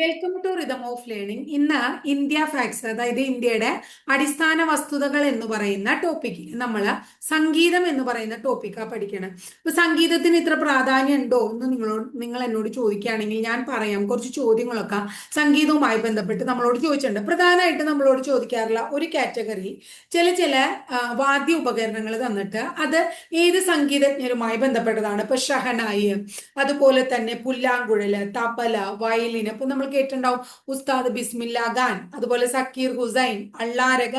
Welcome to rhythm of learning ഇന്ന് India facts അതായത് ഇന്ത്യയുടെ അടിസ്ഥാന വസ്തുതകൾ എന്ന് പറയുന്ന ടോപ്പിക് നമ്മൾ സംഗീതം എന്ന് പറയുന്ന ടോപ്പിക്കാ പഠിക്കണം. ഇപ്പൊ സംഗീതത്തിന് ഇത്ര പ്രാധാന്യം ഉണ്ടോ എന്ന് നിങ്ങളോട് നിങ്ങൾ എന്നോട് ചോദിക്കുകയാണെങ്കിൽ ഞാൻ പറയാം. കുറച്ച് ചോദ്യങ്ങളൊക്കെ സംഗീതവുമായി ബന്ധപ്പെട്ട് നമ്മളോട് ചോദിച്ചിട്ടുണ്ട്. പ്രധാനമായിട്ട് നമ്മളോട് ചോദിക്കാറുള്ള ഒരു കാറ്റഗറി ചില ചില വാദ്യ ഉപകരണങ്ങൾ തന്നിട്ട് അത് ഏത് സംഗീതജ്ഞരുമായി ബന്ധപ്പെട്ടതാണ്? ഇപ്പൊ ഷഹനായി അതുപോലെ തന്നെ പുല്ലാങ്കുഴൽ തബല വയലിൻ ഇപ്പൊ നമ്മൾ കേട്ടിട്ടുണ്ടാവും. ഉസ്താദ് ബിസ്മില്ല ഖാൻ അതുപോലെ സക്കീർ ഹുസൈൻ അള്ളാരക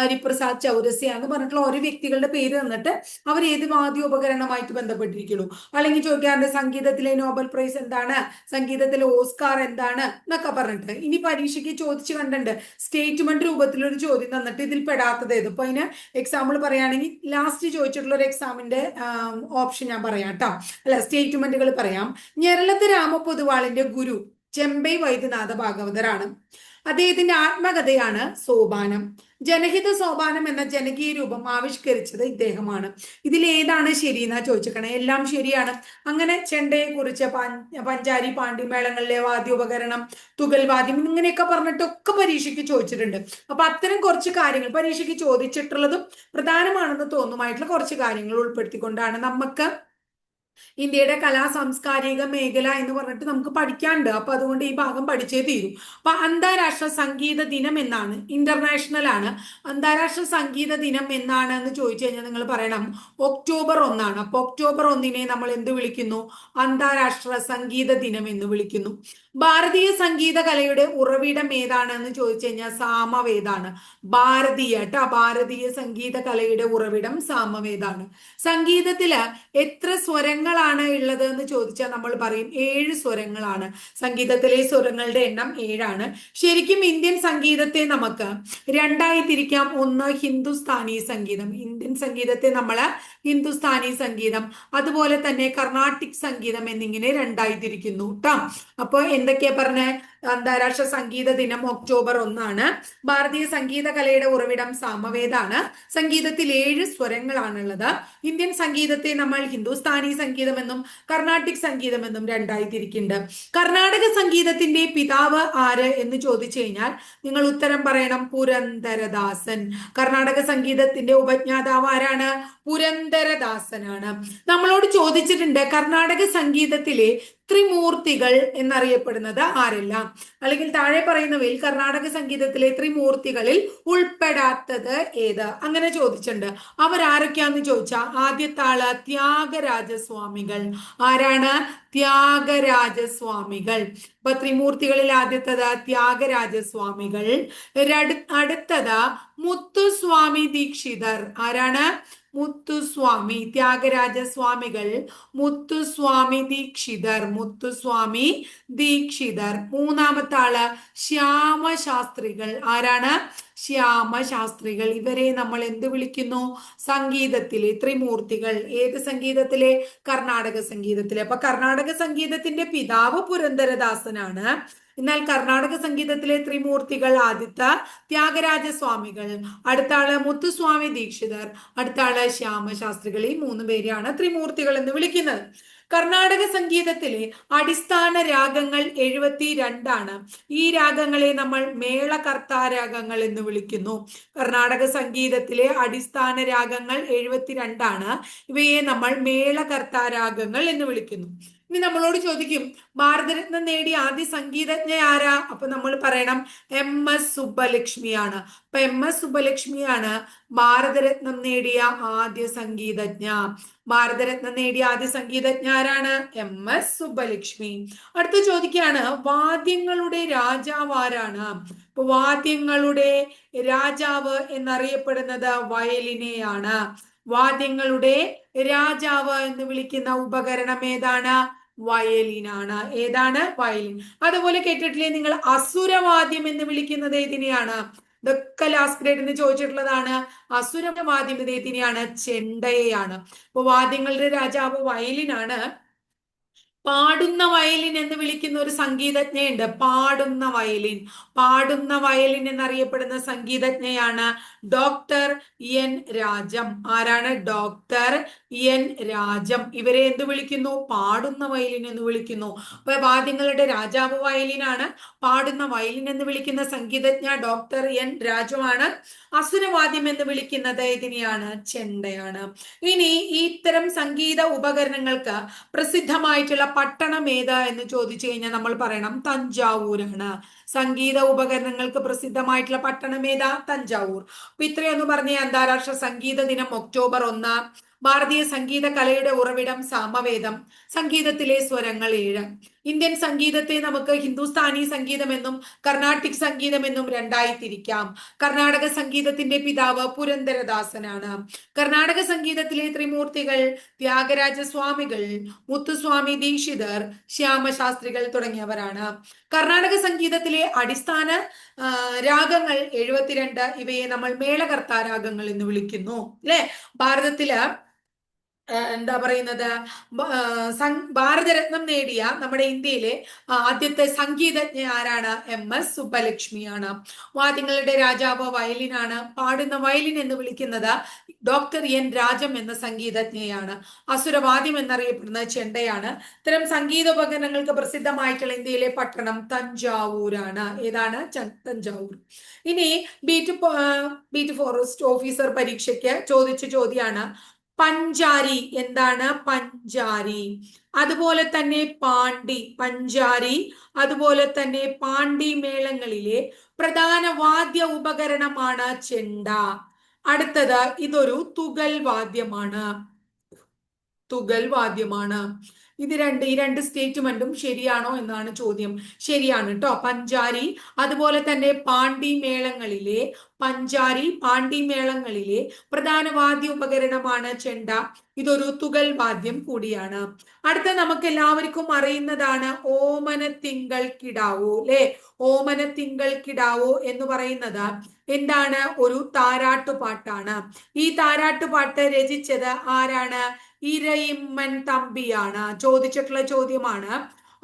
ഹരിപ്രസാദ് ചൗരസ്യ എന്ന് പറഞ്ഞിട്ടുള്ള ഓരോ വ്യക്തികളുടെ പേര് തന്നിട്ട് അവർ ഏത് വാദ്യോപകരണമായിട്ട് ബന്ധപ്പെട്ടിരിക്കുന്നു? അല്ലെങ്കിൽ ചോദിക്കാറുണ്ട് സംഗീതത്തിലെ നോബൽ പ്രൈസ് എന്താണ്? സംഗീതത്തിലെ ഓസ്കാർ എന്താണ്? എന്നൊക്കെ പറഞ്ഞിട്ട്. ഇനി പരീക്ഷയ്ക്ക് ചോദിച്ചു കണ്ടിട്ടുണ്ട്. സ്റ്റേറ്റ്മെന്റ് രൂപത്തിലൊരു ചോദ്യം തന്നിട്ട് ഇതിൽ പെടാത്തത് ഏത്? അപ്പൊ അതിന് എക്സാമ്പിൾ പറയുകയാണെങ്കിൽ ലാസ്റ്റ് ചോദിച്ചിട്ടുള്ള ഒരു എക്സാമിന്റെ ഓപ്ഷൻ ഞാൻ പറയാം കേട്ടോ. അല്ല സ്റ്റേറ്റ്മെന്റുകൾ പറയാം. ഞെരളത്ത് രാമ പൊതുവാളിന്റെ ഗുരു ചെമ്പൈ വൈദ്യനാഥ ഭാഗവതരാണ് അദ്ദേഹത്തിന്റെ ആത്മകഥയാണ് സോപാനം. ജനഹിത സോപാനം എന്ന ജനകീയ രൂപം ആവിഷ്കരിച്ചത് ഇദ്ദേഹമാണ്. ഇതിൽ ഏതാണ് ശരി എന്നാ ചോദിച്ചേക്കണേ? എല്ലാം ശരിയാണ്. അങ്ങനെ ചെണ്ടയെ കുറിച്ച് പഞ്ചാരി പാണ്ഡിമേളങ്ങളിലെ വാദ്യോപകരണം തുകൽ വാദ്യം ഇങ്ങനെയൊക്കെ പറഞ്ഞിട്ടൊക്കെ പരീക്ഷയ്ക്ക് ചോദിച്ചിട്ടുണ്ട്. അപ്പൊ അത്തരം കുറച്ച് കാര്യങ്ങൾ പരീക്ഷയ്ക്ക് ചോദിച്ചിട്ടുള്ളതും പ്രധാനമാണെന്ന് തോന്നുമായിട്ടുള്ള കുറച്ച് കാര്യങ്ങൾ ഉൾപ്പെടുത്തിക്കൊണ്ടാണ് നമുക്ക് ഇന്ത്യയുടെ കലാ സാംസ്കാരിക മേഖല എന്ന് പറഞ്ഞിട്ട് നമുക്ക് പഠിക്കാണ്ട് അപ്പൊ അതുകൊണ്ട് ഈ ഭാഗം പഠിച്ചേ തീരൂ. അപ്പൊ അന്താരാഷ്ട്ര സംഗീത ദിനം എന്നാണ്. ഇന്റർനാഷണൽ ആണ്. അന്താരാഷ്ട്ര സംഗീത ദിനം എന്നാണ് എന്ന് ചോദിച്ചു കഴിഞ്ഞാൽ നിങ്ങൾ പറയണം ഒക്ടോബർ ഒന്നാണ്. അപ്പൊ ഒക്ടോബർ ഒന്നിനെ നമ്മൾ എന്ത് വിളിക്കുന്നു? അന്താരാഷ്ട്ര സംഗീത ദിനം എന്ന് വിളിക്കുന്നു. ഭാരതീയ സംഗീത കലയുടെ ഉറവിടം ഏതാണ് എന്ന് ചോദിച്ചു കഴിഞ്ഞാൽ സാമവേദാണ്. ഭാരതീയ കേട്ടോ ഭാരതീയ സംഗീത കലയുടെ ഉറവിടം സാമവേദാണ്. സംഗീതത്തിൽ എത്ര സ്വരങ്ങളാണ് ഉള്ളത് എന്ന് ചോദിച്ചാൽ നമ്മൾ പറയും ഏഴ് സ്വരങ്ങളാണ്. സംഗീതത്തിലെ സ്വരങ്ങളുടെ എണ്ണം ഏഴാണ്. ശരിക്കും ഇന്ത്യൻ സംഗീതത്തെ നമുക്ക് രണ്ടായി തിരിക്കാം ഒന്ന് ഹിന്ദുസ്ഥാനി സംഗീതം. ഇന്ത്യൻ സംഗീതത്തെ നമ്മൾ ഹിന്ദുസ്ഥാനി സംഗീതം. അതുപോലെ തന്നെ കർണാട്ടിക് സംഗീതം എന്നിങ്ങനെ രണ്ടായി തിരിക്കുന്നു കേട്ടോ അപ്പൊ എന്തൊക്കെയാ പറഞ്ഞ? അന്താരാഷ്ട്ര സംഗീത ദിനം ഒക്ടോബർ ഒന്നാണ്. ഭാരതീയ സംഗീത കലയുടെ ഉറവിടം സാമവേദാണ്. സംഗീതത്തിൽ ഏഴ് സ്വരങ്ങളാണുള്ളത്. ഇന്ത്യൻ സംഗീതത്തെ നമ്മൾ ഹിന്ദുസ്ഥാനി സംഗീതമെന്നും കർണാട്ടിക് സംഗീതമെന്നും രണ്ടായി തിരിക്കുന്നുണ്ട് കർണാടക സംഗീതത്തിന്റെ പിതാവ് ആര് എന്ന് ചോദിച്ചു കഴിഞ്ഞാൽ നിങ്ങൾ ഉത്തരം പറയണം പുരന്തരദാസൻ കർണാടക സംഗീതത്തിന്റെ ഉപജ്ഞാതാവ് ആരാണ്? പുരന്തരദാസനാണ് നമ്മളോട് ചോദിച്ചിട്ടുണ്ട് കർണാടക സംഗീതത്തിലെ ത്രിമൂർത്തികൾ എന്നറിയപ്പെടുന്നത് ആരെല്ലാം? അല്ലെങ്കിൽ താഴെ പറയുന്നവയിൽ കർണാടക സംഗീതത്തിലെ ത്രിമൂർത്തികളിൽ ഉൾപ്പെടാത്തത് ഏത്? അങ്ങനെ ചോദിച്ചിട്ടുണ്ട്. അവരാരൊക്കെയാന്ന് ചോദിച്ചാൽ ആദ്യത്താൾ ത്യാഗരാജസ്വാമികൾ. ആരാണ്? ത്യാഗരാജസ്വാമികൾ. ഇപ്പൊ ത്രിമൂർത്തികളിൽ ആദ്യത്തത് ത്യാഗരാജസ്വാമികൾ. അടുത്തത് മുത്തുസ്വാമി ദീക്ഷിതർ. ആരാണ്? മുത്തുസ്വാമി ത്യാഗരാജ സ്വാമികൾ മുത്തുസ്വാമി ദീക്ഷിതർ മുത്തുസ്വാമി ദീക്ഷിതർ. മൂന്നാമത്തെ ആൾ ശ്യാമശാസ്ത്രികൾ. ആരാണ്? ശ്യാമശാസ്ത്രികൾ. ഇവരെ നമ്മൾ എന്ത് വിളിക്കുന്നു? സംഗീതത്തിലെ ത്രിമൂർത്തികൾ. ഏത് സംഗീതത്തിലെ? കർണാടക സംഗീതത്തിലെ. അപ്പൊ കർണാടക സംഗീതത്തിന്റെ പിതാവ് പുരന്ദരദാസനാണ്. എന്നാൽ കർണാടക സംഗീതത്തിലെ ത്രിമൂർത്തികൾ ആദിത്ത ത്യാഗരാജ സ്വാമികൾ ആൾ മുത്തുസ്വാമി ദീക്ഷിതർ അടുത്ത ആൾ ശ്യാമശാസ്ത്രികൾ. ഈ മൂന്ന് പേരെയാണ് ത്രിമൂർത്തികൾ എന്ന് വിളിക്കുന്നത്. കർണാടക സംഗീതത്തിലെ അടിസ്ഥാന രാഗങ്ങൾ എഴുപത്തി രണ്ടാണ് ഈ രാഗങ്ങളെ നമ്മൾ മേളകർത്താ രാഗങ്ങൾ എന്ന് വിളിക്കുന്നു. കർണാടക സംഗീതത്തിലെ അടിസ്ഥാന രാഗങ്ങൾ എഴുപത്തിരണ്ടാണ്. ഇവയെ നമ്മൾ മേളകർത്താ രാഗങ്ങൾ എന്ന് വിളിക്കുന്നു. ഇനി നമ്മളോട് ചോദിക്കും ഭാരതരത്നം നേടിയ ആദ്യ സംഗീതജ്ഞ ആരാ? അപ്പൊ നമ്മൾ പറയണം എം. എസ്. സുബ്ബലക്ഷ്മിയാണ്. അപ്പൊ എം. എസ്. സുബ്ബലക്ഷ്മിയാണ് ഭാരതരത്നം നേടിയ ആദ്യ സംഗീതജ്ഞ. ഭാരതരത്നം നേടിയ ആദ്യ സംഗീതജ്ഞ ആരാണ്? എം. എസ്. സുബ്ബലക്ഷ്മി. അടുത്ത ചോദിക്കുകയാണ് വാദ്യങ്ങളുടെ രാജാവ് ആരാണ്? ഇപ്പൊ വാദ്യങ്ങളുടെ രാജാവ് എന്നറിയപ്പെടുന്നത് വയലിനെയാണ്. വാദ്യങ്ങളുടെ രാജാവ് എന്ന് വിളിക്കുന്ന ഉപകരണം ഏതാണ്? വയലിനാണ്. ഏതാണ്? വയലിൻ. അതുപോലെ കേട്ടിട്ടില്ലേ? നിങ്ങൾ അസുരവാദ്യം എന്ന് വിളിക്കുന്നത് ഏതിനെയാണ്? ഇതൊക്കെ ലാസ്റ്റ് ഗ്രേഡിൽ നിന്ന് ചോദിച്ചിട്ടുള്ളതാണ്. അസുരവാദ്യം ഏതിനെയാണ്? ചെണ്ടയെയാണ്. അപ്പൊ വാദ്യങ്ങളുടെ രാജാവ് വയലിനാണ്. പാടുന്ന വയലിൻ എന്ന് വിളിക്കുന്ന ഒരു സംഗീതജ്ഞയുണ്ട്. പാടുന്ന വയലിൻ. പാടുന്ന വയലിൻ എന്നറിയപ്പെടുന്ന സംഗീതജ്ഞയാണ് ഡോക്ടർ എൻ രാജം. ആരാണ്? Doctor N Rajam. ഇവരെ എന്ത് വിളിക്കുന്നു? പാടുന്ന വയലിൻ എന്ന് വിളിക്കുന്നു. അപ്പൊ വാദ്യങ്ങളുടെ രാജാവ് വയലിനാണ്. പാടുന്ന വയലിൻ എന്ന് വിളിക്കുന്ന സംഗീതജ്ഞ ഡോക്ടർ എൻ രാജുവാണ്. അസുരവാദ്യം എന്ന് വിളിക്കുന്നത് ഇതിനെയാണ് ചെണ്ടയാണ്. ഇനി ഇത്തരം സംഗീത ഉപകരണങ്ങൾക്ക് പ്രസിദ്ധമായിട്ടുള്ള പട്ടണം ഏതാ എന്ന് ചോദിച്ചു കഴിഞ്ഞാൽ നമ്മൾ പറയണം തഞ്ചാവൂരാണ്. സംഗീത ഉപകരണങ്ങൾക്ക് പ്രസിദ്ധമായിട്ടുള്ള പട്ടണം ഏതാ? തഞ്ചാവൂർ. അപ്പൊ ഇത്രയൊന്ന് പറഞ്ഞ അന്താരാഷ്ട്ര സംഗീത ദിനം ഒക്ടോബർ ഒന്ന്. ഭാരതീയ സംഗീത കലയുടെ ഉറവിടം സാമവേദം സംഗീതത്തിലെ സ്വരങ്ങൾ ഏഴ് ഇന്ത്യൻ സംഗീതത്തെ നമുക്ക് ഹിന്ദുസ്ഥാനി സംഗീതമെന്നും കർണാട്ടിക് സംഗീതമെന്നും രണ്ടായി തിരിക്കാം കർണാടക സംഗീതത്തിന്റെ പിതാവ് പുരന്ദരദാസനാണ്. കർണാടക സംഗീതത്തിലെ ത്രിമൂർത്തികൾ ത്യാഗരാജ സ്വാമികൾ മുത്തുസ്വാമി ദീക്ഷിതർ ശ്യാമശാസ്ത്രികൾ തുടങ്ങിയവരാണ്. കർണാടക സംഗീതത്തിലെ അടിസ്ഥാന രാഗങ്ങൾ എഴുപത്തിരണ്ട് ഇവയെ നമ്മൾ മേളകർത്താരാഗങ്ങൾ എന്ന് വിളിക്കുന്നു. അല്ലെ ഭാരതത്തിൽ എന്താ പറയുന്നത്? ഭാരതരത്നം നേടിയ നമ്മുടെ ഇന്ത്യയിലെ ആദ്യത്തെ സംഗീതജ്ഞ ആരാണ്? എം. എസ്. സുബ്ബലക്ഷ്മിയാണ്. വാദ്യങ്ങളുടെ രാജാവ് വയലിനാണ്. പാടുന്ന വയലിൻ എന്ന് വിളിക്കുന്നത് ഡോക്ടർ എൻ. രാജം എന്ന സംഗീതജ്ഞയാണ്. അസുരവാദ്യം എന്നറിയപ്പെടുന്ന ചെണ്ടയാണ്. ഇത്തരം സംഗീത ഉപകരണങ്ങൾക്ക് പ്രസിദ്ധമായിട്ടുള്ള ഇന്ത്യയിലെ പട്ടണം തഞ്ചാവൂരാണ്. ഏതാണ്? തഞ്ചാവൂർ. ഇനി ബീറ്റ് ബീറ്റ് ഫോറസ്റ്റ് ഓഫീസർ പരീക്ഷയ്ക്ക് ചോദിച്ച ചോദ്യമാണ് പഞ്ചാരി എന്താണ്? പഞ്ചാരി. അതുപോലെ തന്നെ പാണ്ഡി പഞ്ചാരി. അതുപോലെ തന്നെ പാണ്ഡി മേളങ്ങളിലെ പ്രധാന വാദ്യ ഉപകരണമാണ് ചെണ്ട. അടുത്തത് ഇതൊരു തുകൽ വാദ്യമാണ്. തുകൽ വാദ്യമാണ്. ഇത് രണ്ട് ഈ രണ്ട് സ്റ്റേറ്റ്മെന്റും ശരിയാണോ എന്നാണ് ചോദ്യം. ശരിയാണ് കേട്ടോ പഞ്ചാരി അതുപോലെ തന്നെ പാണ്ഡി മേളങ്ങളിലെ പഞ്ചാരി പാണ്ഡി മേളങ്ങളിലെ പ്രധാന വാദ്യ ഉപകരണമാണ് ചെണ്ട. ഇതൊരു തുകൽ വാദ്യം കൂടിയാണ്. അടുത്ത നമുക്ക് എല്ലാവർക്കും അറിയുന്നതാണ് ഓമന തിങ്കൾ കിടാവോ അല്ലെ ഓമന തിങ്കൾ കിടാവോ എന്ന് പറയുന്നത് എന്താണ്? ഒരു താരാട്ടുപാട്ടാണ്. ഈ താരാട്ടുപാട്ട് രചിച്ചത് ആരാണ്? ഇരയിമ്മൻ തമ്പിയാണ്. ചോദിച്ചിട്ടുള്ള ചോദ്യമാണ്.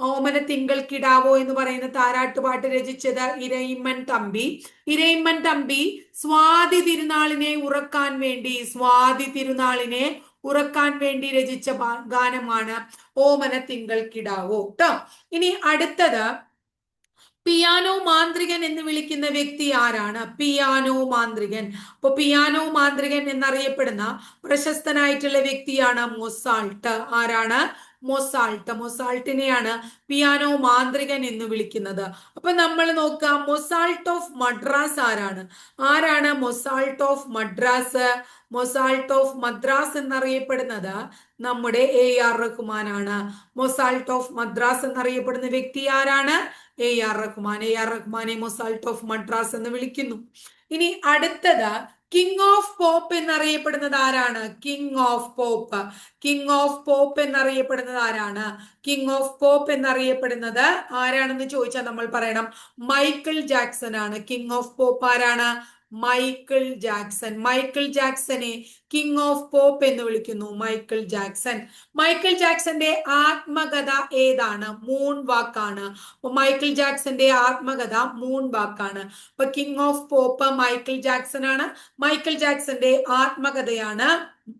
ഓമന തിങ്കൾ കിടാവോ എന്ന് പറയുന്ന താരാട്ടുപാട്ട് രചിച്ചത് ഇരയിമ്മൻ തമ്പി. ഇരയിമ്മൻ തമ്പി സ്വാതി തിരുനാളിനെ ഉറക്കാൻ വേണ്ടി സ്വാതി തിരുനാളിനെ ഉറക്കാൻ വേണ്ടി രചിച്ച ഗാനമാണ് ഓമന തിങ്കൾ കിടാവോ കേട്ടോ ഇനി അടുത്തത് പിയാനോ മാന്ത്രികൻ എന്ന് വിളിക്കുന്ന വ്യക്തി ആരാണ്? പിയാനോ മാന്ത്രികൻ. അപ്പൊ പിയാനോ മാന്ത്രികൻ എന്നറിയപ്പെടുന്ന പ്രശസ്തനായിട്ടുള്ള വ്യക്തിയാണ് മൊസാൾട്ട്. ആരാണ്? മൊസാൾട്ട്. മൊസാൾട്ടിനെയാണ് പിയാനോ മാന്ത്രികൻ എന്ന് വിളിക്കുന്നത്. അപ്പൊ നമ്മൾ നോക്കാം മൊസാൾട്ട് ഓഫ് മദ്രാസ് ആരാണ്? ആരാണ് Mozart of Madras? Mozart of Madras എന്നറിയപ്പെടുന്നത് നമ്മുടെ എ ആർ റഹ്മാൻ ആണ് മൊസാൾട്ട് ഓഫ് മദ്രാസ് എന്നറിയപ്പെടുന്ന വ്യക്തി ആരാണ്? A R Rahman. A R റഹ്മാനെ മൊസാൾട്ട് ഓഫ് മദ്രാസ് എന്ന് വിളിക്കുന്നു. ഇനി അടുത്തത് കിങ് ഓഫ് പോപ്പ് എന്നറിയപ്പെടുന്നത് ആരാണ്? King of pop king of pop എന്നറിയപ്പെടുന്നത് ആരാണ്? കിങ് ഓഫ് പോപ്പ് എന്നറിയപ്പെടുന്നത് ആരാണെന്ന് ചോദിച്ചാൽ നമ്മൾ പറയണം. മൈക്കിൾ ജാക്സൺ ആണ്. കിങ് ഓഫ് പോപ്പ് ആരാണ്? മൈക്കിൾ ജാക്സൺ മൈക്കിൾ ജാക്സനെ കിങ് ഓഫ് പോപ്പ് എന്ന് വിളിക്കുന്നു. മൈക്കിൾ ജാക്സൺ മൈക്കിൾ ജാക്സന്റെ ആത്മകഥ ഏതാണ്? മൂൺ വാക്കാണ് മൈക്കിൾ ജാക്സന്റെ ആത്മകഥ മൂൺ വാക്കാണ് അപ്പൊ king of pop Michael Jackson ആണ്. മൈക്കിൾ ജാക്സന്റെ ആത്മകഥയാണ്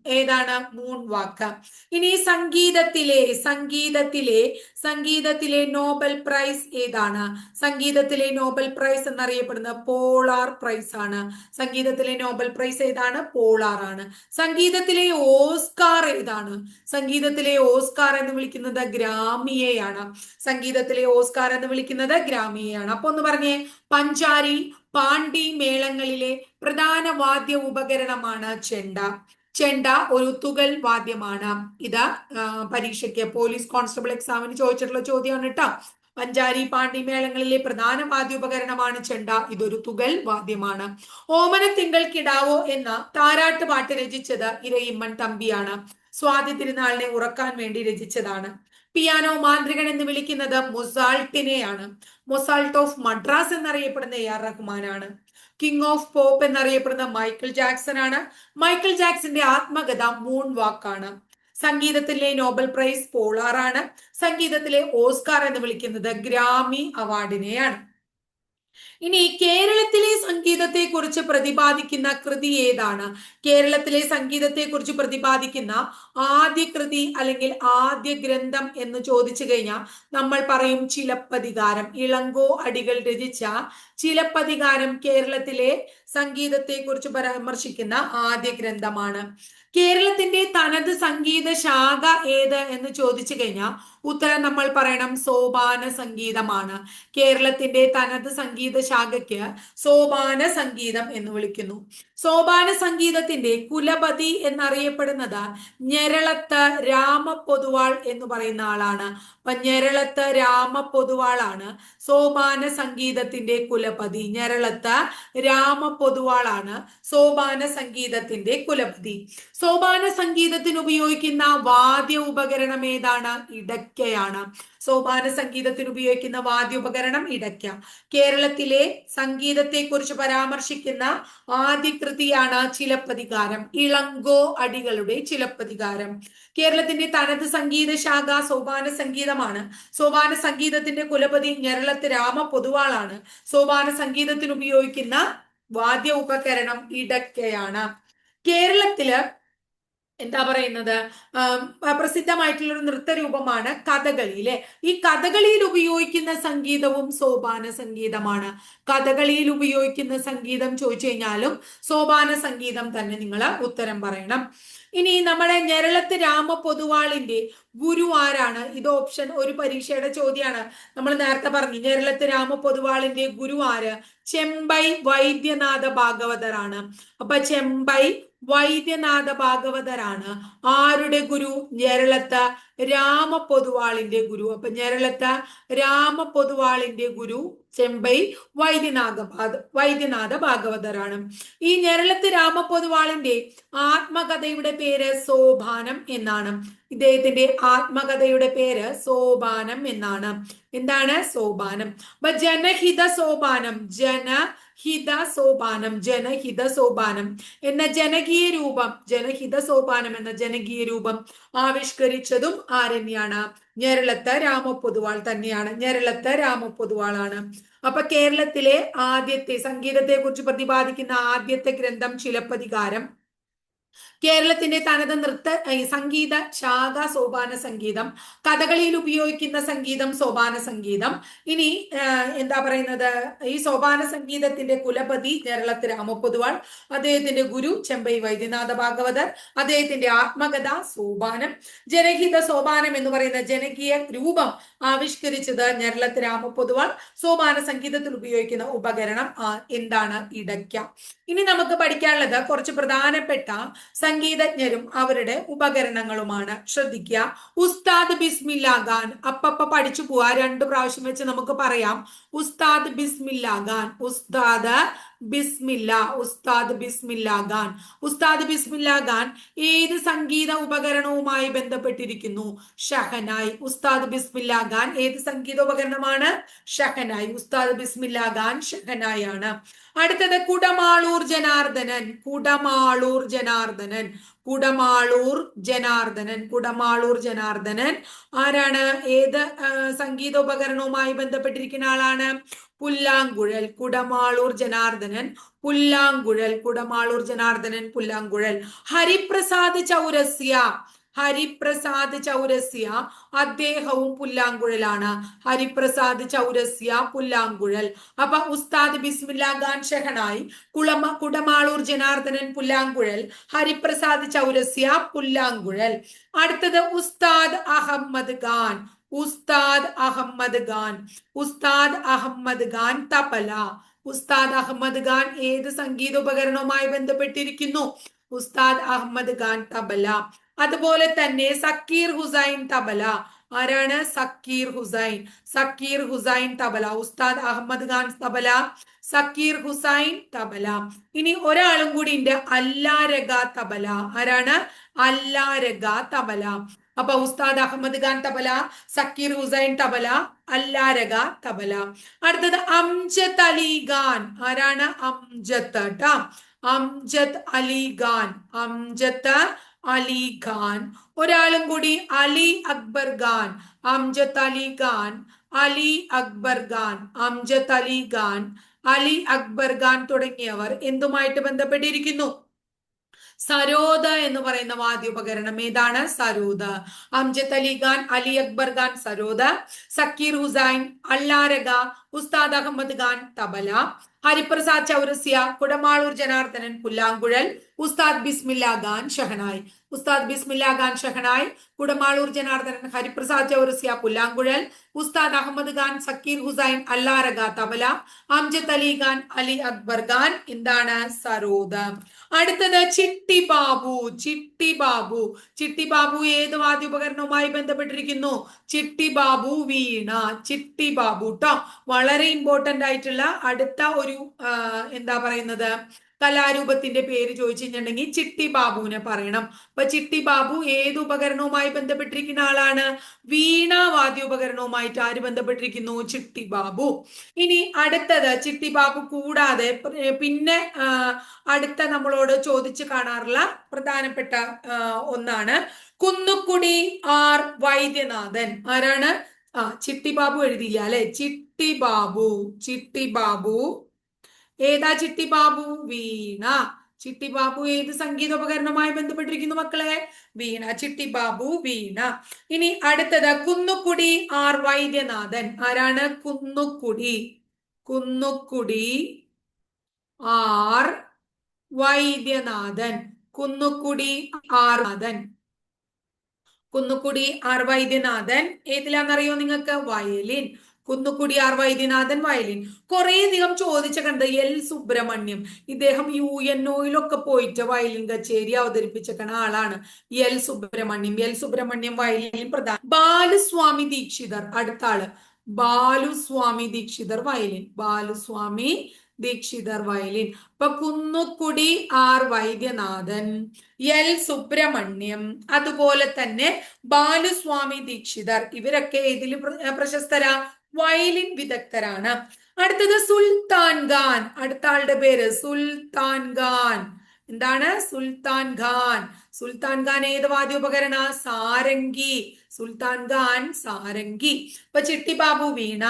ഏതാണ്? Moon walk. ഇനി സംഗീതത്തിലെ സംഗീതത്തിലെ സംഗീതത്തിലെ നോബൽ പ്രൈസ് ഏതാണ്? സംഗീതത്തിലെ നോബൽ പ്രൈസ് എന്നറിയപ്പെടുന്നത് പോളാർ പ്രൈസ് ആണ്. സംഗീതത്തിലെ നോബൽ പ്രൈസ് ഏതാണ്? പോളാർ ആണ്. സംഗീതത്തിലെ ഓസ്കാർ ഏതാണ്? സംഗീതത്തിലെ ഓസ്കാർ എന്ന് വിളിക്കുന്നത് ഗ്രാമിയെയാണ്. സംഗീതത്തിലെ ഓസ്കാർ എന്ന് വിളിക്കുന്നത് ഗ്രാമിയെയാണ്. അപ്പൊ ഒന്ന് പറഞ്ഞേ പഞ്ചാരി പാണ്ഡി മേളങ്ങളിലെ പ്രധാന വാദ്യ ഉപകരണമാണ് ചെണ്ട. ചെണ്ട ഒരു തുകൽ വാദ്യമാണ്. ഇത് പരീക്ഷയ്ക്ക് പോലീസ് കോൺസ്റ്റബിൾ എക്സാമിന് ചോദിച്ചിട്ടുള്ള ചോദ്യമാണ് കേട്ടോ. പഞ്ചാരി പാണ്ഡി മേളങ്ങളിലെ പ്രധാന വാദ്യോപകരണമാണ് ചെണ്ട. ഇതൊരു തുകൽ വാദ്യമാണ്. ഓമന തിങ്കൾ കിടാവോ എന്ന താരാട്ട് പാട്ട് രചിച്ചത് ഇരയിമ്മൻ തമ്പിയാണ്. സ്വാതി തിരുനാളിനെ ഉറക്കാൻ വേണ്ടി രചിച്ചതാണ്. പിയാനോ മാന്ത്രികൻ എന്ന് വിളിക്കുന്നത് മൊസാൾട്ടിനെയാണ്. മൊസാൾട്ട് ഓഫ് മദ്രാസ് എന്നറിയപ്പെടുന്ന എ ആർ റഹ്മാനാണ്. കിങ് ഓഫ് പോപ്പ് എന്നറിയപ്പെടുന്ന മൈക്കിൾ ജാക്സൺ ആണ്. മൈക്കിൾ ജാക്സന്റെ ആത്മകഥ മൂൺ വാക്കാണ് സംഗീതത്തിലെ നോബൽ പ്രൈസ് പോളാർ ആണ്. സംഗീതത്തിലെ ഓസ്കാർ എന്ന് വിളിക്കുന്നത് ഗ്രാമി അവാർഡിനെയാണ് ഇനി കേരളത്തിലെ സംഗീതത്തെ കുറിച്ച് പ്രതിപാദിക്കുന്ന കൃതി ഏതാണ്? കേരളത്തിലെ സംഗീതത്തെ കുറിച്ച് പ്രതിപാദിക്കുന്ന ആദ്യ കൃതി അല്ലെങ്കിൽ ആദ്യ ഗ്രന്ഥം എന്ന് ചോദിച്ചു കഴിഞ്ഞാൽ നമ്മൾ പറയും ചിലപ്പതികാരം. ഇളങ്കോ അടികൾ രചിച്ച ചിലപ്പതികാരം കേരളത്തിലെ സംഗീതത്തെ കുറിച്ച് പരാമർശിക്കുന്ന ആദ്യ ഗ്രന്ഥമാണ്. കേരളത്തിന്റെ തനത് സംഗീത ശാഖ ഏത് എന്ന് ചോദിച്ചു കഴിഞ്ഞാൽ ഉത്തരം നമ്മൾ പറയണം സോപാന സംഗീതമാണ് കേരളത്തിന്റെ തനത് സംഗീത ശാഖയ്ക്ക് സോപാന സംഗീതം എന്ന് വിളിക്കുന്നു. സോപാന സംഗീതത്തിന്റെ കുലപതി എന്നറിയപ്പെടുന്നത് ഞെരളത്ത് രാമപൊതുവാൾ എന്ന് പറയുന്ന ആളാണ്. ഞെരളത്ത് രാമപൊതുവാളാണ്. സോപാന സംഗീതത്തിന്റെ കുലപതി. ഞെരളത്ത് രാമ പൊതുവാളാണ് സോപാന സംഗീതത്തിന്റെ കുലപതി. സോപാന സംഗീതത്തിന് ഉപയോഗിക്കുന്ന വാദ്യ ഉപകരണം ഏതാണ്? ഇടയ്ക്കയാണ്. സോപാന സംഗീതത്തിന് ഉപയോഗിക്കുന്ന വാദ്യ ഉപകരണം ഇടയ്ക്ക. കേരളത്തിലെ സംഗീതത്തെ കുറിച്ച് പരാമർശിക്കുന്ന ആദ്യ കൃതിയാണ് ചിലപ്പതികാരം. ഇളങ്കോ അടികളുടെ ചിലപ്പതികാരം. കേരളത്തിന്റെ തനത് സംഗീത ശാഖ സോപാന സംഗീതമാണ് സോപാന സംഗീതത്തിന്റെ കുലപതി ഞെരളത്ത് രാമ പൊതുവാളാണ്. സോപാന സംഗീതത്തിന് ഉപയോഗിക്കുന്ന വാദ്യ ഉപകരണം ഇടയ്ക്കയാണ്. കേരളത്തിൽ എന്താ പറയുന്നത്? പ്രസിദ്ധമായിട്ടുള്ള ഒരു നൃത്ത രൂപമാണ് കഥകളി അല്ലെ ഈ കഥകളിയിൽ ഉപയോഗിക്കുന്ന സംഗീതവും സോപാന സംഗീതമാണ്. കഥകളിയിൽ ഉപയോഗിക്കുന്ന സംഗീതം ചോദിച്ചു കഴിഞ്ഞാലും സോപാന സംഗീതം തന്നെ നിങ്ങൾ ഉത്തരം പറയണം. ഇനി നമ്മുടെ ഞെരളത്ത് രാമ പൊതുവാളിന്റെ ഗുരു ആരാണ്? ഇത് ഓപ്ഷൻ ഒരു പരീക്ഷയുടെ ചോദ്യമാണ് നമ്മൾ നേരത്തെ പറഞ്ഞു ഞെരളത്ത് രാമ പൊതുവാളിന്റെ ഗുരു ആര്? ചെമ്പൈ വൈദ്യനാഥ ഭാഗവതറാണ് അപ്പൊ ചെമ്പൈ വൈദ്യനാഥ ഭാഗവതരാണ് ആരുടെ ഗുരു? ഞരളത്ത രാമ പൊതുവാളിന്റെ ഗുരു. അപ്പൊ ഞരളത്ത രാമ പൊതുവാളിന്റെ ഗുരു ചെമ്പൈ വൈദ്യനാഥ വൈദ്യനാഥ ഭാഗവതരാണ് ഈ ഞെരളത്ത് രാമ പൊതുവാളിന്റെ ആത്മകഥയുടെ പേര് സോപാനം എന്നാണ്. ഇദ്ദേഹത്തിന്റെ ആത്മകഥയുടെ പേര് സോപാനം എന്നാണ്. എന്താണ് സോപാനം? അപ്പൊ ജനഹിത സോപാനം ജനഹിത സോപാനം ജനഹിത സോപാനം എന്ന ജനകീയ രൂപം ജനഹിത സോപാനം എന്ന ജനകീയ രൂപം ആവിഷ്കരിച്ചതും ആരണ്യാണ്? ഞെരളത്ത് രാമപൊതുവാൾ തന്നെയാണ്. ഞെരളത്ത് രാമപൊതുവാളാണ് അപ്പൊ കേരളത്തിലെ ആദ്യത്തെ സംഗീതത്തെ കുറിച്ച് പ്രതിപാദിക്കുന്ന ആദ്യത്തെ ഗ്രന്ഥം ചിലപ്പതികാരം കേരളത്തിന്റെ തനത് നൃത്ത സംഗീത ശാഖ സോപാന സംഗീതം കഥകളിയിൽ ഉപയോഗിക്കുന്ന സംഗീതം സോപാന സംഗീതം. ഇനി എന്താ പറയുന്നത്? ഈ സോപാന സംഗീതത്തിന്റെ കുലപതി കേരളത്തിൽ രാമപൊതുവാൾ അദ്ദേഹത്തിന്റെ ഗുരു ചെമ്പൈ വൈദ്യനാഥ ഭാഗവതർ അദ്ദേഹത്തിന്റെ ആത്മകഥ സോപാനം. ജനഹിത സോപാനം എന്ന് പറയുന്ന ജനകീയ രൂപം ആവിഷ്കരിച്ചത് ഞെരളത്ത് രാമപൊതുവാൾ സോപാന സംഗീതത്തിൽ ഉപയോഗിക്കുന്ന ഉപകരണം എന്താണ്? ഇടയ്ക്ക. ഇനി നമുക്ക് പഠിക്കാനുള്ളത് കുറച്ച് പ്രധാനപ്പെട്ട സംഗീതജ്ഞരും അവരുടെ ഉപകരണങ്ങളുമാണ്. ശ്രദ്ധിക്കുക ഉസ്താദ് ബിസ്മില്ല ഖാൻ. അപ്പപ്പ പഠിച്ചു പോവാ. രണ്ടു പ്രാവശ്യം വെച്ച് നമുക്ക് പറയാം. ഉസ്താദ് ബിസ്മില്ല ഖാൻ. ഉസ്താദ് ബിസ്മില്ല ഉസ്താദ് ബിസ്മില്ല ഖാൻ ഉസ്താദ് ബിസ്മില്ല ഖാൻ ഏത് സംഗീത ഉപകരണവുമായി ബന്ധപ്പെട്ടിരിക്കുന്നു? ഷഹനായി ഉസ്താദ് ബിസ്മില്ല ഖാൻ ഏത് സംഗീത ഉപകരണമാണ്? ഷഹനായി ഉസ്താദ് ബിസ്മില്ല ഖാൻ ഷഹനായി ആണ് അടുത്തത് കുടമാളൂർ ജനാർദ്ദനൻ. കുടമാളൂർ ജനാർദ്ദനൻ. കുടമാളൂർ ജനാർദ്ദനൻ കുടമാളൂർ ജനാർദ്ദനൻ. ആരാണ്? ഏത് സംഗീതോപകരണവുമായി ബന്ധപ്പെട്ടിരിക്കുന്ന ആളാണ്? പുല്ലാങ്കുഴൽ കുടമാളൂർ ജനാർദ്ദനൻ. പുല്ലാങ്കുഴൽ കുടമാളൂർ ജനാർദ്ദനൻ പുല്ലാങ്കുഴൽ. ഹരിപ്രസാദ് ചൗരസ്യ ഹരിപ്രസാദ് ചൗരസ്യ അദ്ദേഹവും പുല്ലാങ്കുഴലാണ്. ഹരിപ്രസാദ് ചൗരസ്യ പുല്ലാങ്കുഴൽ. അപ്പൊ ഉസ്താദ് ബിസ്മില്ലാ ഖാൻ ഷെഹനായി കുളമ കുടമാളൂർ ജനാർദ്ദനൻ പുല്ലാങ്കുഴൽ ഹരിപ്രസാദ് ചൗരസ്യ പുല്ലാങ്കുഴൽ. അടുത്തത് ഉസ്താദ് അഹമ്മദ് ഖാൻ. ഉസ്താദ് അഹമ്മദ് ഖാൻ. ഉസ്താദ് അഹമ്മദ് ഖാൻ തപല ഉസ്താദ് അഹമ്മദ് ഖാൻ ഏത് സംഗീത ഉപകരണവുമായി ബന്ധപ്പെട്ടിരിക്കുന്നു? ഉസ്താദ് അഹമ്മദ് ഖാൻ തബല. അതുപോലെ തന്നെ സക്കീർ ഹുസൈൻ തബല. ആരാണ്? സക്കീർ ഹുസൈൻ. സക്കീർ ഹുസൈൻ തബല. ഉസ്താദ് അഹമ്മദ് ഖാൻ തബല. സക്കീർ ഹുസൈൻ തബല. ഇനി ഒരാളും കൂടി ഉണ്ട്. അല്ലാരഗ തബല. ആരാണ്? അല്ലാരഗ തബല. അപ്പൊ ഉസ്താദ് അഹമ്മദ് ഖാൻ തബല സക്കീർ ഹുസൈൻ തബല അല്ലാരഗ തബല. അടുത്തത് അംജത് അലി ഖാൻ. ആരാണ്? അംജത്ത് ട്ടാ. അംജദ് അലി ഖാൻ. അംജത്ത് അലി ഖാൻ. ഒരാളും കൂടി അലി അക്ബർ ഖാൻ അംജദ് അലി ഖാൻ അലി അക്ബർ ഖാൻ അംജദ് അലി ഖാൻ അലി അക്ബർ ഖാൻ തുടങ്ങിയവർ എന്തുമായിട്ട് ബന്ധപ്പെട്ടിരിക്കുന്നു? സരോദ എന്ന് പറയുന്ന വാദ്യോപകരണം ഏതാണ്? സരോദ. അംജദ് അലി ഖാൻ അലി അക്ബർ ഖാൻ സരോദ. സക്കീർ ഹുസൈൻ അല്ലാരഗ ഉസ്താദ് അഹമ്മദ് ഖാൻ തബല. ഹരിപ്രസാദ് ചൗരസ്യ കുടമാളൂർ ജനാർദ്ദനൻ പുല്ലാങ്കുഴൽ. ഉസ്താദ് ബിസ്മില്ല ഖാൻ ഷഹനായ്. ഉസ്താദ് ബിസ്മില്ല ഖാൻ ഷഹനായ് കുടമാളൂർ ജനാർദ്ദനൻ ഹരിപ്രസാദ് ചൗരസ്യ പുല്ലാങ്കുഴൽ ഉസ്താദ് അഹമ്മദ് ഖാൻ സക്കീർ ഹുസൈൻ അല്ലാരഗ തബല അംജദ് അലി ഖാൻ അലി അക്ബർ ഖാൻ. എന്താണ് സരോദ്? അടുത്തത് ചിട്ടി ബാബു ചിട്ടി ബാബു. ചിട്ടി ബാബു ഏത് വാദ്യോപകരണവുമായി ബന്ധപ്പെട്ടിരിക്കുന്നു? ചിട്ടി ബാബു വീണ ചിട്ടി ബാബു ട്ടോ. വളരെ ഇമ്പോർട്ടന്റ് ആയിട്ടുള്ള അടുത്ത ഒരു എന്താ പറയുന്നത്? കലാരൂപത്തിന്റെ പേര് ചോദിച്ചു കഴിഞ്ഞിട്ടുണ്ടെങ്കിൽ ചിട്ടി ബാബുവിനെ പറയണം. അപ്പൊ ചിട്ടി ബാബു ഏത് ഉപകരണവുമായി ബന്ധപ്പെട്ടിരിക്കുന്ന ആളാണ്? വീണ വാദ്യോപകരണവുമായിട്ട് ആര് ബന്ധപ്പെട്ടിരിക്കുന്നു? ചിട്ടി ബാബു. ഇനി അടുത്തത് ചിട്ടി ബാബു കൂടാതെ പിന്നെ അടുത്ത നമ്മളോട് ചോദിച്ചു കാണാറുള്ള പ്രധാനപ്പെട്ട ഒന്നാണ് കുന്നുക്കുടി ആർ വൈദ്യനാഥൻ. ആരാണ്? ആ ചിട്ടി ബാബു എഴുതിയില്ല അല്ലെ? ചിട്ടി ബാബു ചിട്ടി ബാബു. ഏതാ ചിട്ടി ബാബു? വീണ. ചിട്ടി ബാബു ഏത് സംഗീതോപകരണവുമായി ബന്ധപ്പെട്ടിരിക്കുന്നു മക്കളെ? വീണ ചിട്ടി ബാബു വീണ. ഇനി അടുത്തത് കുന്നുക്കുടി ആർ വൈദ്യനാഥൻ. ആരാണ്? Kunnakudi. Kunnakudi R Vaidyanathan. Kunnakudi R Nathan Kunnakudi R Vaidyanathan. ഏതിലാന്നറിയോ നിങ്ങൾക്ക്? Violin. Kunnakudi R Vaidyanathan violin. കുറേ അധികം ചോദിച്ച കണ്ട് എൽ സുബ്രഹ്മണ്യം. ഇദ്ദേഹം യു എൻ ഒയിലൊക്കെ പോയിട്ട് വയലിൻ കച്ചേരി അവതരിപ്പിച്ചേക്കണ ആളാണ്. L Subramaniam. L Subramaniam violin പ്രധാന ബാലുസ്വാമി ദീക്ഷിതർ. അടുത്ത ആൾ. ബാലുസ്വാമി ദീക്ഷിതർ വയലിൻ. ബാലുസ്വാമി ദീക്ഷിതർ വയലിൻ. ഇപ്പൊ കുന്നുക്കുടി ആർ വൈദ്യനാഥൻ എൽ സുബ്രഹ്മണ്യം അതുപോലെ തന്നെ ബാലുസ്വാമി ദീക്ഷിതർ. ഇവരൊക്കെ ഇതിൽ പ്രശസ്തരാ? വയലിൻ വിദഗ്ധരാണ്. അടുത്തത് സുൽത്താൻ ഖാൻ. അടുത്ത ആളുടെ പേര് സുൽത്താൻ ഖാൻ. എന്താണ്? സുൽത്താൻ ഖാൻ. സുൽത്താൻ ഖാൻ ഏത് വാദ്യോപകരണ? സാരംഗി. സുൽത്താൻ ഖാൻ സാരംഗി. ഇപ്പൊ Chittibabu veena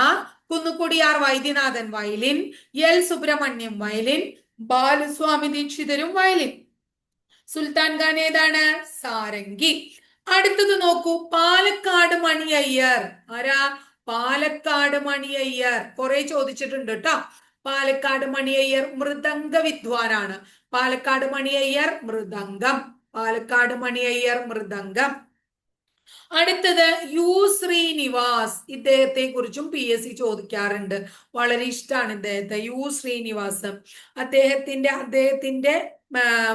Kunnakudi R Vaidyanathan violin L Subramaniam violin Baluswamy ദീക്ഷിതരും violin. Sultan Khan ഏതാണ്? സാരംഗി. അടുത്തത് നോക്കൂ പാലക്കാട് മണി അയ്യർ ആരാ? പാലക്കാട് മണിയയ്യർ. കുറെ ചോദിച്ചിട്ടുണ്ട് കേട്ടോ പാലക്കാട് മണിയയ്യർ മൃദംഗ വിദ്വാനാണ്. പാലക്കാട് മണിയയ്യർ മൃദംഗം. പാലക്കാട് മണിയയ്യർ മൃദംഗം. അടുത്തത് യു ശ്രീനിവാസ്. ഇദ്ദേഹത്തെ കുറിച്ചും പി എസ് സി ചോദിക്കാറുണ്ട്. വളരെ ഇഷ്ടമാണ് ഇദ്ദേഹത്തെ. യു ശ്രീനിവാസ്. അദ്ദേഹത്തിന്റെ അദ്ദേഹത്തിന്റെ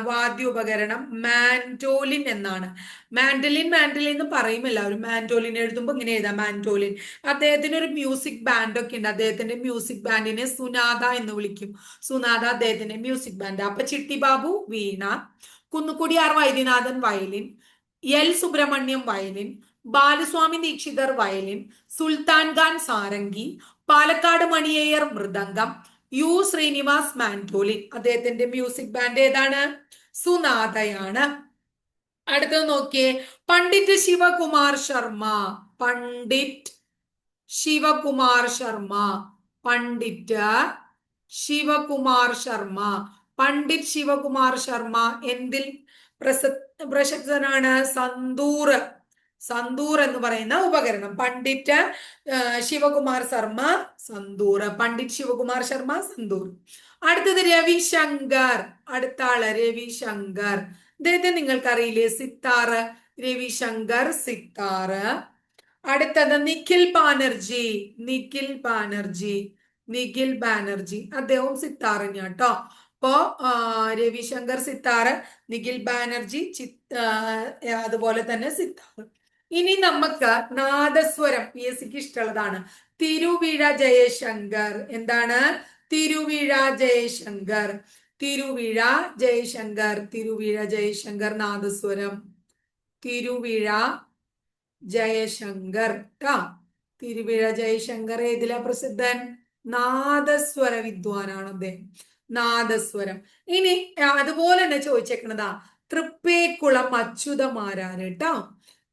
വാദ്യോപകരണം മാൻഡോലിൻ എന്നാണ്. മാൻഡലിൻ മാൻഡലിൻ എന്ന് പറയും എല്ലാവരും. മാൻഡോലിൻ എഴുതുമ്പോൾ ഇങ്ങനെ എഴുതാം മാൻഡോലിൻ. അദ്ദേഹത്തിന് ഒരു മ്യൂസിക് ബാൻഡ് ഒക്കെ ഉണ്ട്. അദ്ദേഹത്തിന്റെ മ്യൂസിക് ബാൻഡിനെ സുനാദ എന്ന് വിളിക്കും. സുനാദ അദ്ദേഹത്തിന്റെ മ്യൂസിക് ബാൻഡ്. അപ്പൊ Chitti Babu veena. Kunnakudi Vaidyanathan violin. L Subramaniam violin. Balaswamy Dikshitar violin. Sultan Khan sarangi. Palakkad Mani Iyer mridangam. U Srinivas mandolin അദ്ദേഹത്തിന്റെ മ്യൂസിക് ബാൻഡ് ഏതാണ്? സുനാഥയാണ് അടുത്തത് നോക്കിയേ. പണ്ഡിറ്റ് ശിവകുമാർ ശർമ്മ. പണ്ഡിറ്റ് ശിവകുമാർ ശർമ്മ. പണ്ഡിറ്റ് ശിവകുമാർ ശർമ്മ. പണ്ഡിറ്റ് ശിവകുമാർ ശർമ്മ എന്തിൽ പ്രസ പ്രശസ്തനാണ് സന്തൂർ. സന്തൂർ എന്ന് പറയുന്ന ഉപകരണം. പണ്ഡിറ്റ് ശിവകുമാർ ശർമ്മ സന്തൂർ. പണ്ഡിറ്റ് ശിവകുമാർ ശർമ്മ സന്തൂർ. അടുത്തത് രവിശങ്കർ. അടുത്ത ആൾ രവിശങ്കർ. ഇദ്ദേഹത്തെ നിങ്ങൾക്കറിയില്ലേ? സിത്താറ് രവിശങ്കർ സിത്താറ് അടുത്തത് നിഖിൽ ബാനർജി. നിഖിൽ ബാനർജി. നിഖിൽ ബാനർജി. അദ്ദേഹവും തന്നെയാണ് കേട്ടോ അപ്പോ രവിശങ്കർ സിത്താറ് നിഖിൽ ബാനർജി ചിത്ത അതുപോലെ തന്നെ സിത്താർ. ഇനി നമുക്ക് നാദസ്വരം പി എസ് സിക്ക് ഇഷ്ടമുള്ളതാണ്. തിരുവിഴ ജയശങ്കർ എന്താണ്? തിരുവിഴ ജയശങ്കർ. തിരുവിഴ ജയശങ്കർ തിരുവിഴ ജയശങ്കർ നാദസ്വരം. തിരുവിഴ ജയശങ്കർ കാ തിരുവിഴ ജയശങ്കർ ഏതിലാ പ്രസിദ്ധൻ? നാദസ്വര വിദ്വാനാണ് അദ്ദേഹം. നാദസ്വരം. ഇനി അതുപോലെ തന്നെ ചോദിച്ചേക്കണതാ തൃപ്പേക്കുളം അച്യുതമാരാണ് കേട്ടോ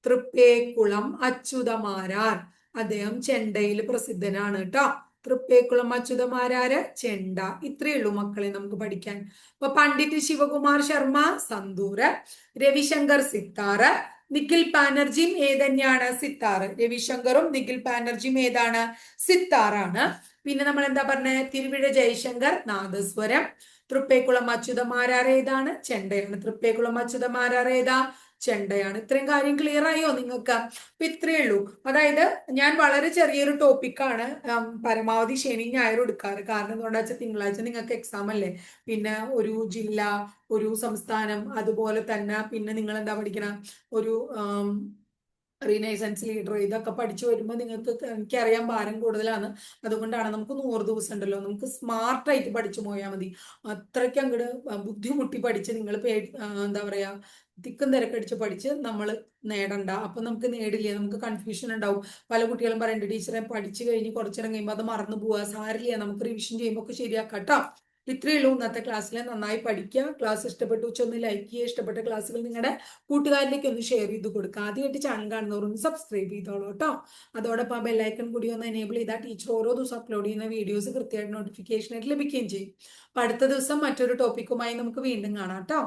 തൃപ്പേക്കുളം അച്യുതമാരാർ. അദ്ദേഹം ചെണ്ടയിൽ പ്രസിദ്ധനാണ് കേട്ടോ. തൃപ്പേക്കുളം അച്യുതമാരാര്? ചെണ്ട. ഇത്രയേ ഉള്ളൂ മക്കളെ നമുക്ക് പഠിക്കാൻ. അപ്പൊ പണ്ഡിറ്റ് ശിവകുമാർ ശർമ്മ സന്തൂര് രവിശങ്കർ സിത്താറ് നിഖിൽ ബാനർജിയും ഏതന്നെയാണ് സിത്താറ്. രവിശങ്കറും നിഖിൽ ബാനർജിയും ഏതാണ്? സിത്താറാണ്. പിന്നെ നമ്മൾ എന്താ പറഞ്ഞ? തിരുവിഴ ജയശങ്കർ നാദസ്വരം. തൃപ്പേക്കുളം അച്യുതമാരാർ ഏതാണ്? ചെണ്ടയാണ്. തൃപ്പേക്കുളം അച്യുതമാരാർ ഏതാ? ചെണ്ടയാണ്. ഇത്രയും കാര്യം ക്ലിയർ ആയോ നിങ്ങൾക്ക്? അപ്പൊ ഇത്രയേ ഉള്ളൂ. അതായത് ഞാൻ വളരെ ചെറിയൊരു ടോപ്പിക്കാണ് പരമാവധി ശനി ഞായർ എടുക്കാറ്. കാരണം എന്തുകൊണ്ടാ വെച്ചാൽ തിങ്കളാഴ്ച നിങ്ങൾക്ക് എക്സാം അല്ലേ? പിന്നെ ഒരു ജില്ല ഒരു സംസ്ഥാനം അതുപോലെ തന്നെ പിന്നെ നിങ്ങൾ എന്താ പഠിക്കണ? ഒരു റീനൈസൻസ് ലീഡർ ഇതൊക്കെ പഠിച്ചു വരുമ്പോൾ നിങ്ങൾക്ക് എനിക്കറിയാൻ ഭാരം കൂടുതലാണ്. അതുകൊണ്ടാണ് നമുക്ക് നൂറ് ദിവസം ഉണ്ടല്ലോ. നമുക്ക് സ്മാർട്ടായിട്ട് പഠിച്ചു പോയാൽ മതി. അത്രയ്ക്ക് അങ്ങോട്ട് ബുദ്ധിമുട്ടി പഠിച്ച് നിങ്ങൾ എന്താ പറയുക തിക്കും തിരക്കടിച്ച് പഠിച്ച് നമ്മൾ നേടണ്ട. അപ്പൊ നമുക്ക് നേടില്ല? നമുക്ക് കൺഫ്യൂഷൻ ഉണ്ടാവും. പല കുട്ടികളും പറയുന്നുണ്ട് ടീച്ചറെ പഠിച്ചു കഴിഞ്ഞ് കുറച്ചേരം കഴിയുമ്പോൾ അത് മറന്നു പോവാ. സാരില്ല? നമുക്ക് റിവിഷൻ ചെയ്യുമ്പോൾ ഒക്കെ ശരിയാക്കാം കേട്ടോ ഇത്രയേ ഉള്ളൂ ഇന്നത്തെ ക്ലാസ്സിൽ നന്നായി പഠിക്കുക. ക്ലാസ് ഇഷ്ടപ്പെട്ടു ഒന്ന് ലൈക്ക് ചെയ്യുക. ഇഷ്ടപ്പെട്ട ക്ലാസ്സുകൾ നിങ്ങളുടെ കൂട്ടുകാരിലേക്ക് ഒന്ന് ഷെയർ ചെയ്ത് കൊടുക്കുക. ആദ്യമായിട്ട് ചാനൽ കാണുന്നവർ ഒന്ന് സബ്സ്ക്രൈബ് ചെയ്തോളൂ കേട്ടോ. അതോടൊപ്പം ആ ബെല്ലൈക്കൺ കൂടി ഒന്ന് എനേബിൾ ചെയ്താൽ ടീച്ചർ ഓരോ ദിവസം അപ്ലോഡ് ചെയ്യുന്ന വീഡിയോസ് കൃത്യമായിട്ട് നോട്ടിഫിക്കേഷനായിട്ട് ലഭിക്കുകയും ചെയ്യും. അപ്പൊ അടുത്ത ദിവസം മറ്റൊരു ടോപ്പിക്കുമായി നമുക്ക് വീണ്ടും കാണാം കേട്ടോ.